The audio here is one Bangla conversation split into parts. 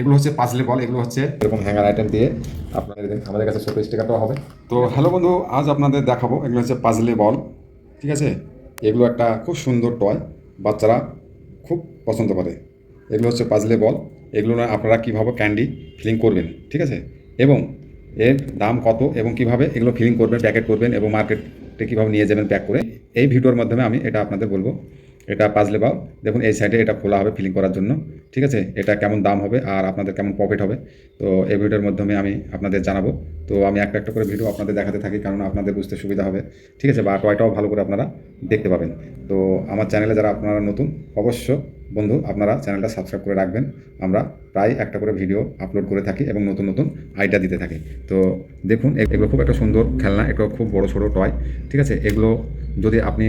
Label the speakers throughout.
Speaker 1: এগুলো হচ্ছে পাজলে বল এগুলো হচ্ছে
Speaker 2: এরকম হ্যাঙ্গার আইটেম দিয়ে আপনাদের আমাদের কাছে ছোটো স্টিকারটাও হবে।
Speaker 1: তো হ্যালো বন্ধু আজ আপনাদের দেখাবো এগুলো হচ্ছে পাজলে বল ঠিক আছে? এগুলো একটা খুব সুন্দর টয় বাচ্চারা খুব পছন্দ করে। এগুলো হচ্ছে পাজলে বল এগুলো না আপনারা কীভাবে ক্যান্ডি ফিলিং করবেন ঠিক আছে? এবং এর দাম কত এবং কীভাবে এগুলো ফিলিং করবেন প্যাকেট করবেন এবং মার্কেটে কীভাবে নিয়ে যাবেন প্যাক করে এই ভিডিওর মাধ্যমে আমি এটা আপনাদের বলব। এটা পাজলে পাও। দেখুন, এই সাইডে এটা খোলা হবে ফিলিং করার জন্য। ঠিক আছে? এটা কেমন দাম হবে আর আপনাদের কেমন প্রফিট হবে? তো এই ভিডিওর মাধ্যমে আমি আপনাদের জানাব। তো আমি একটা একটা করে ভিডিও আপনাদের দেখাতে থাকি, কারণ আপনাদের বুঝতে সুবিধা হবে। ঠিক আছে? বা টয়টাও ভালো করে আপনারা দেখতে পাবেন। তো আমার চ্যানেলে যারা আপনারা নতুন অবশ্য বন্ধু, আপনারা চ্যানেলটা সাবস্ক্রাইব করে রাখবেন। আমরা প্রায় একটা করে ভিডিও আপলোড করে থাকি এবং নতুন নতুন আইডিয়া দিতে থাকি। তো দেখুন এগুলো খুব একটা সুন্দর খেলনা, এগুলো খুব বড় ছোটো টয় ঠিক আছে? এগুলো যদি আপনি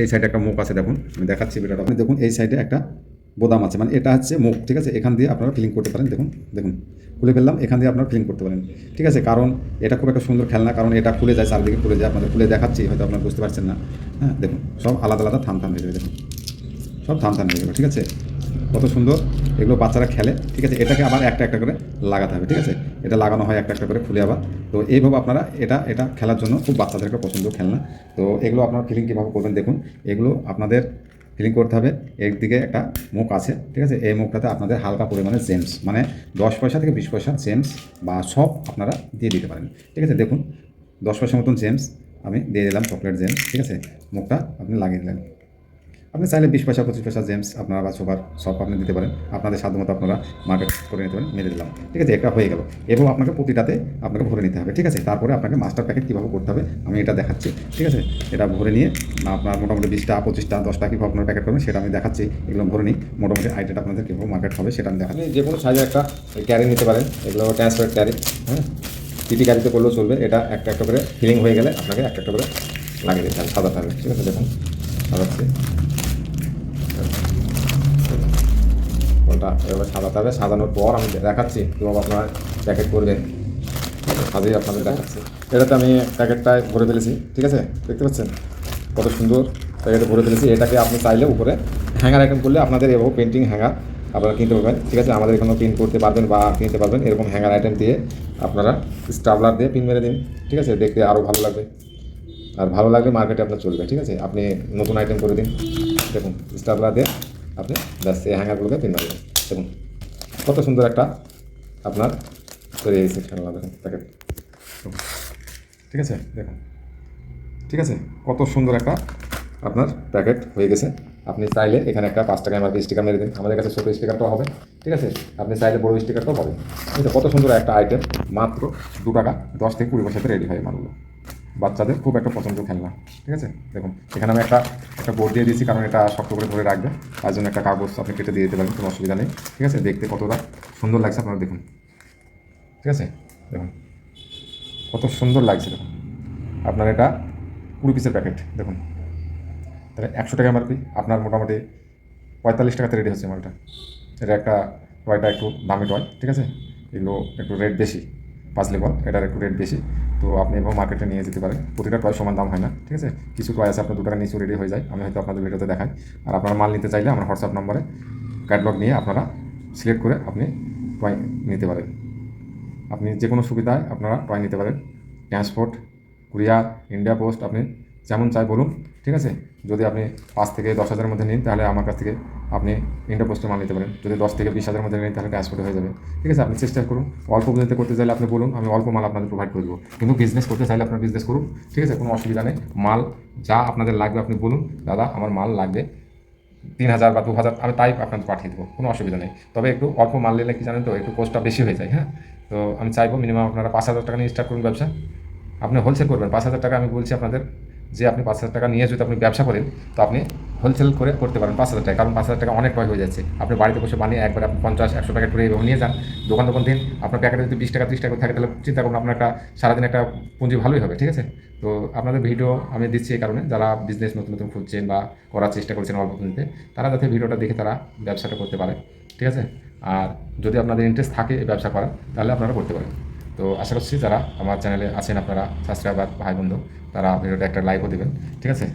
Speaker 1: এই সাইডে একটা মুখ আছে দেখুন, আমি দেখাচ্ছি ভিডিওটা আপনি দেখুন, এই সাইডে একটা বোদাম আছে মানে এটা হচ্ছে মুখ, ঠিক আছে? এখান দিয়ে আপনারা ফিলিং করতে পারেন, দেখুন দেখুন। খুলে ফেললাম, এখান দিয়ে আপনারা ফিলিং করতে পারেন, ঠিক আছে? কারণ এটা খুব একটা সুন্দর খেলনা, কারণ এটা খুলে যায়, চারদিকে খুলে যায়, আপনাদের খুলে দেখাচ্ছি, হয়তো আপনারা বুঝতে পারছেন না। হ্যাঁ দেখুন, সব আলাদা আলাদা থাম থাম হয়ে যাবে, দেখুন। সব থাম থাম হয়ে যাবে, ঠিক আছে? কত সুন্দর। এগুলো বাচ্চারা খেলে, ঠিক আছে? এটাকে আবার একটা একটা করে লাগাতে হবে, ঠিক আছে? এটা লাগানো হয় একটা একটা করে খুলে আবার। তো এইভাবে আপনারা এটা এটা খেলার জন্য খুব বাচ্চাদের একটা পছন্দ খেলনা। তো এগুলো আপনারা ফিলিং কীভাবে করবেন দেখুন। এগুলো আপনাদের ফিলিং করতে হবে। একদিকে একটা মুখ আছে, ঠিক আছে? এই মুখটাতে আপনাদের হালকা পরিমাণে জেমস মানে দশ পয়সা থেকে বিশ পয়সা জেমস বা সব আপনারা দিয়ে দিতে পারেন, ঠিক আছে? দেখুন, দশ পয়সা মতন জেমস আমি দিয়ে দিলাম চকলেট জেমস ঠিক আছে? মুখটা আপনি লাগিয়ে দিলেন। আপনি চাইলে বিশ পয়সা, পঁচিশ পয়সা জেমস আপনারা বা সুপার সব আপনি দিতে পারেন। আপনাদের সাধ্য মতো আপনারা মার্কেট করে নিতে পারেন, মেরে দিলাম। ঠিক আছে এটা হয়ে গেল। এবং আপনাকে প্রতিটাতে আপনাকে ভরে নিতে হবে, ঠিক আছে? তারপরে আপনাকে মাস্টার প্যাকেট কীভাবে করতে হবে, আমি এটা দেখাচ্ছি, ঠিক আছে? এটা ভরে নিয়ে আপনার মোটামুটি বিশটা, পঁচিশটা, দশটা কীভাবে আপনার প্যাকেট করবেন, সেটা আমি দেখাচ্ছি, এগুলো ভরে নিই। মোটামুটি আইটেটা আপনাদের কীভাবে মার্কেট হবে, সেটা আমি দেখাচ্ছি।
Speaker 2: যে কোনো সাইজের একটা ক্যারি নিতে পারেন, এগুলো ট্রান্সফার ক্যারি হ্যাঁ? টিটি ক্যারিতে করলেও চলবে, এটা একটা একটা করে ফিলিং হয়ে গেলে আপনাকে একটা একটা করে লাগিয়ে দিতে হবে সাজাতে হবে ঠিক আছে? দেখুন। সাজাচ্ছি কোনটা এভাবে সাজাতে হবে। সাজানোর পর আমি দেখাচ্ছি। কীভাবে আপনারা প্যাকেট করবেন। সাজিয়ে আপনাদের দেখাচ্ছি। এটাতে আমি প্যাকেটটায় ভরে ফেলেছি। ঠিক আছে? দেখতে পাচ্ছেন? কত সুন্দর প্যাকেটে ভরে ফেলেছি। এটাকে আপনি চাইলে উপরে হ্যাঙ্গার আইটেম করলে আপনাদের এভাবে পেন্টিং হ্যাঙ্গার আপনারা কিনতে পারবেন। ঠিক আছে? আমাদের এখানেও প্রিন্ট করতে পারবেন বা কিনতে পারবেন। এরকম হ্যাঙ্গার আইটেম দিয়ে আপনারা স্টাবলার দিয়ে পিন মেরে দিন। ঠিক আছে? দেখতে আরও ভালো লাগবে। আর ভালো লাগলে মার্কেটে আপনার চলবে, ঠিক আছে? আপনি নতুন আইটেম করে দিন। দেখুন স্টাবলার দিয়ে আপনি ব্যাস, এই হ্যাঙ্গারগুলোকে পিন মারবেন দেখুন, কত সুন্দর একটা আপনার তৈরি হয়েছে খেলনা, দেখুন প্যাকেট
Speaker 1: ঠিক আছে? দেখুন, ঠিক আছে? কত সুন্দর একটা
Speaker 2: আপনার প্যাকেট হয়ে গেছে। আপনি চাইলে এখানে একটা পাঁচ টাকা এমআরপি স্টিকার মেরে দিন। আমাদের কাছে ছোটো স্টিকারটাও হবে, ঠিক আছে? আপনি চাইলে বড়ো স্টিকারটাও পাবেন। ঠিক আছে, কত সুন্দর একটা আইটেম
Speaker 1: মাত্র দু টাকা, দশ থেকে কুড়ি পয়সাতে রেডি হয় মালগুলো। বাচ্চাদের খুব একটা পছন্দ খেলনা, ঠিক আছে? দেখুন, এখানে আমি একটা একটা বোর্ড দিয়ে দিয়েছি, কারণ এটা শক্ত করে ধরে রাখবে, তার জন্য একটা কাগজ আপনি কেটে দিয়ে দিতে পারেন, কোনো অসুবিধা নেই, ঠিক আছে? দেখতে কতটা সুন্দর লাগছে আপনারা দেখুন, ঠিক আছে? দেখুন, কত সুন্দর লাগছে, দেখুন। আপনার এটা কুড়ি পিসের প্যাকেট দেখুন। তাহলে একশো টাকা এমআরপি আপনার মোটামুটি পঁয়তাল্লিশ টাকাতে রেডি হচ্ছে মালটা। এটা একটা টয়টা একটু দামি টয় ঠিক আছে? এগুলো একটু রেট বেশি, পাঁচ লেবল এটার একটু রেট বেশি। তো আপনি এভাবে মার্কেটে নিয়ে যেতে পারেন। প্রতিটা টয় সমান দাম হয় না, ঠিক আছে? কিছু টয় আছে, আপনার দু টাকা নিচু রেডি হয়ে যায়। আমি হয়তো আপনাদের ভিডিওতে দেখাই। আর আপনারা মাল নিতে চাইলে আমার হোয়াটসঅ্যাপ নম্বরে ক্যাটলগ নিয়ে আপনারা সিলেক্ট করে আপনি টয় নিতে পারেন। আপনি যে কোনো সুবিধায় আপনারা টয় নিতে পারেন। ট্রান্সপোর্ট কুরিয়ার ইন্ডিয়া পোস্ট আপনি যেমন চাই বলুন, ঠিক আছে? যদি আপনি পাঁচ থেকে দশ হাজারের মধ্যে নিন, তাহলে আমার কাছ থেকে আপনি ইন্ডিয়া পোস্টে মাল নিতে পারেন। যদি দশ থেকে বিশ হাজারের মধ্যে নিন, তাহলে ট্রান্সপোর্টে হয়ে যাবে। ঠিক আছে, আপনি চেষ্টা করুন। অল্প পুঁজিতে করতে চাইলে আপনি বলুন, আমি অল্প মাল আপনাদের প্রোভাইড করে দেবো। কিন্তু বিজনেস করতে চাইলে আপনার বিজনেস করুন। ঠিক আছে, কোনো অসুবিধা নেই। মাল যা আপনাদের লাগবে, আপনি বলুন, দাদা, আমার মাল লাগবে তিন হাজার বা দু হাজার। আমি তাই আপনাদের পাঠিয়ে দেবো, কোনো অসুবিধা নেই। তবে একটু অল্প মাল নিলে কি জানেন তো, একটু কোস্টটা বেশি হয়ে যায় হ্যাঁ? তো আমি চাইব মিনিমাম আপনারা পাঁচ হাজার টাকা নিয়ে স্টার্ট করুন ব্যবসা। আপনি হোলসেল করবেন। পাঁচ হাজার টাকা আমি বলছি আপনাদের, যে আপনি পাঁচ হাজার টাকা নিয়ে যদি আপনি ব্যবসা করেন, তো আপনি হোলসেল করে করতে পারেন, পাঁচ হাজার টাকা। কারণ পাঁচ হাজার টাকা অনেক টয় হয়ে যাচ্ছে। আপনি বাড়িতে বসে বানিয়ে একবার আপনি পঞ্চাশ, একশো প্যাকেট করে এভাবে নিয়ে যান, দোকান দোকান দিন, আপনার প্যাকেটে যদি বিশ টাকা, ত্রিশ টাকা থাকে, তাহলে চিন্তা করুন আপনার একটা সারাদিন একটা পুঁজি ভালোই হবে, ঠিক আছে? তো আপনাদের ভিডিও আমি দিচ্ছি এই কারণে। যারা বিজনেস নতুন নতুন খুঁজছেন বা করার চেষ্টা করছেন অল্প পুঁজিতে তারা যাতে ভিডিওটা দেখে তারা ব্যবসাটা করতে পারে, ঠিক আছে? আর যদি আপনাদের ইন্টারেস্ট থাকে ব্যবসা করার, তাহলে আপনারা করতে পারেন। তো আশা করছি যারা আমার চ্যানেলে আছেন আপনারা সাবস্ক্রাইবার ভাই বন্ধু তারা ভিডিওটা একটা লাইকও দেবেন, ঠিক আছে?